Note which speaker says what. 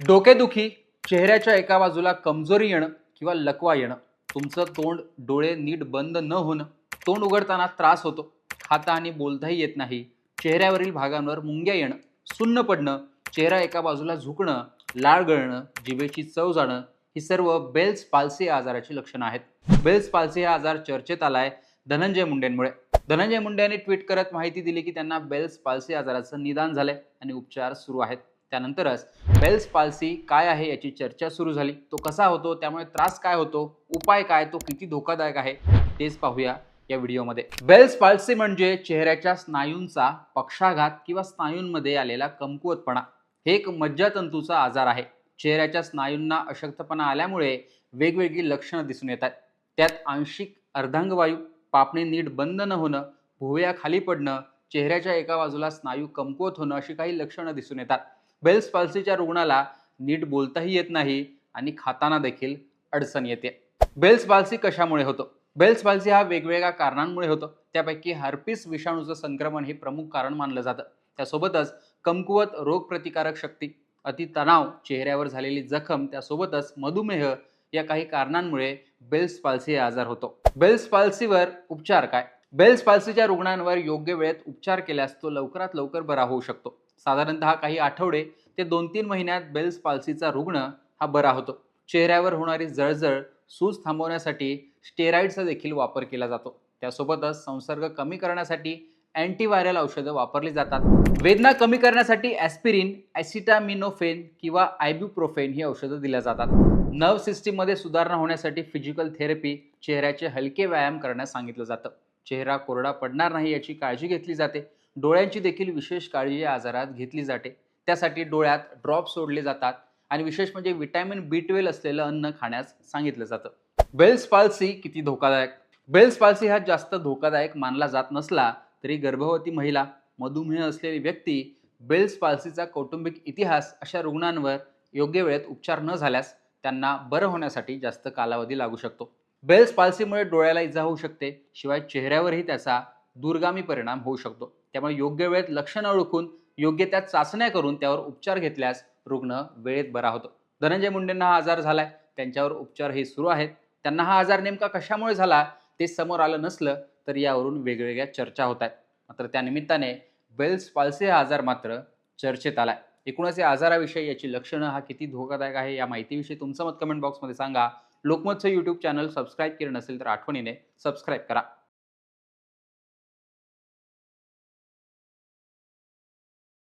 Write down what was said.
Speaker 1: डोकेदुखी चेहऱ्याच्या एका बाजूला कमजोरी येणं किंवा लकवा येणं तुमचं तोंड डोळे नीट बंद न होणं तोंड उघडताना त्रास होतो खाता आणि बोलताही येत नाही चेहऱ्यावरील भागांवर मुंग्या येणं सुन्न पडणं चेहरा एका बाजूला झुकणं लाळ गळणं जिभेची चव जाणं ही सर्व बेल्स पाल्सी या आजाराची लक्षणं आहेत. बेल्स पाल्सी हा आजार चर्चेत आलाय धनंजय मुंडेंमुळे. धनंजय मुंडे यांनी ट्विट करत माहिती दिली की त्यांना बेल्स पाल्सी आजाराचं निदान झालंय आणि उपचार सुरू आहेत. त्यानंतरच बेल्स पाल्सी काय आहे याची चर्चा सुरू झाली. तो कसा होतो त्यामुळे त्रास काय होतो उपाय काय तो किती धोकादायक आहे तेच पाहूया या व्हिडिओमध्ये. बेल्स पाल्सी म्हणजे चेहऱ्याच्या स्नायूंचा पक्षाघात किंवा स्नायूंमध्ये आलेला कमकुवतपणा. हे एक मज्जातंतूचा आजार आहे. चेहऱ्याच्या स्नायूंना अशक्तपणा आल्यामुळे वेगवेगळी लक्षणं दिसून येतात. त्यात आंशिक अर्धांगवायू पापणी नीट बंद न होणं भुवया खाली पडणं चेहऱ्याच्या एका बाजूला स्नायू कमकुवत होणं अशी काही लक्षणं दिसून येतात. बेल्स पाल्सीच्या रुग्णाला नीट बोलताही येत नाही आणि खाताना देखील अडचण येते. बेल्स पाल्सी कशामुळे होतो? बेल्स पाल्सी हा वेगवेगळ्या कारणांमुळे होतो. त्यापैकी हार्पिस विषाणूचं संक्रमण हे प्रमुख कारण मानलं जातं. त्यासोबतच कमकुवत रोगप्रतिकारक शक्ती अतितणाव चेहऱ्यावर झालेली जखम त्यासोबतच मधुमेह या काही कारणांमुळे बेल्स पाल्सी आजार होतो. बेल्स पाल्सीवर उपचार काय? बेल्स पाल्सीच्या रुग्णांवर योग्य वेळेत उपचार केल्यास तो लवकरात लवकर बरा होऊ शकतो. साधारणतः काही आठवडे ते दोन तीन महिन्यात बेल्स पाल्सीचा रुग्ण हा बरा होतो. चेहऱ्यावर होणारी जळजळ सूज थांबवण्यासाठी स्टेरॉइडचा देखील वापर केला जातो. त्यासोबतच संसर्ग कमी करण्यासाठी अँटीव्हायरल औषधं वापरली जातात. वेदना कमी करण्यासाठी ॲस्पिरिन ॲसिटामिनोफेन किंवा आयब्युप्रोफेन ही औषधं दिल्या जातात. नर्व सिस्टीममध्ये सुधारणा होण्यासाठी फिजिकल थेरपी चेहऱ्याचे हलके व्यायाम करण्यास सांगितलं जातं. चेहरा कोरडा पडणार नाही याची काळजी घेतली जाते. डोळ्यांची देखील विशेष काळजी या आजारात घेतली जाते. त्यासाठी डोळ्यात ड्रॉप सोडले जातात आणि विशेष म्हणजे विटॅमिन बी ट्वेल्व असलेलं अन्न खाण्यास सांगितलं जातं. बेल्स पाल्सी किती धोकादायक? बेल्स पाल्सी हा जास्त धोकादायक मानला जात नसला तरी गर्भवती महिला मधुमेह असलेली व्यक्ती बेल्स पाल्सीचा कौटुंबिक इतिहास अशा रुग्णांवर योग्य वेळेत उपचार न झाल्यास त्यांना बरं होण्यासाठी जास्त कालावधी लागू शकतो. बेल्स पाल्सीमुळे डोळ्याला इजा होऊ शकते शिवाय चेहऱ्यावरही त्याचा दूरगामी परिणाम होऊ शकतो. त्यामुळे योग्य वेळेत लक्षणं ओळखून योग्य त्या चाचण्या करून त्यावर उपचार घेतल्यास रुग्ण वेळेत बरा होतो. धनंजय मुंडेंना हा आजार झालाय. त्यांच्यावर उपचार हे सुरू आहेत. त्यांना हा आजार नेमका कशामुळे झाला ते समोर आलं नसलं तर यावरून वेगवेगळ्या चर्चा होत आहेत. मात्र त्यानिमित्ताने बेल्स पाल्से हा आजार मात्र चर्चेत आलाय. एकूणच या आजाराविषयी याची लक्षणं हा किती धोकादायक आहे या माहितीविषयी तुमचं मत कमेंट बॉक्समध्ये सांगा. लोकमतचं यूट्यूब चॅनल सबस्क्राईब केलं नसेल तर आठवणीने सबस्क्राईब करा.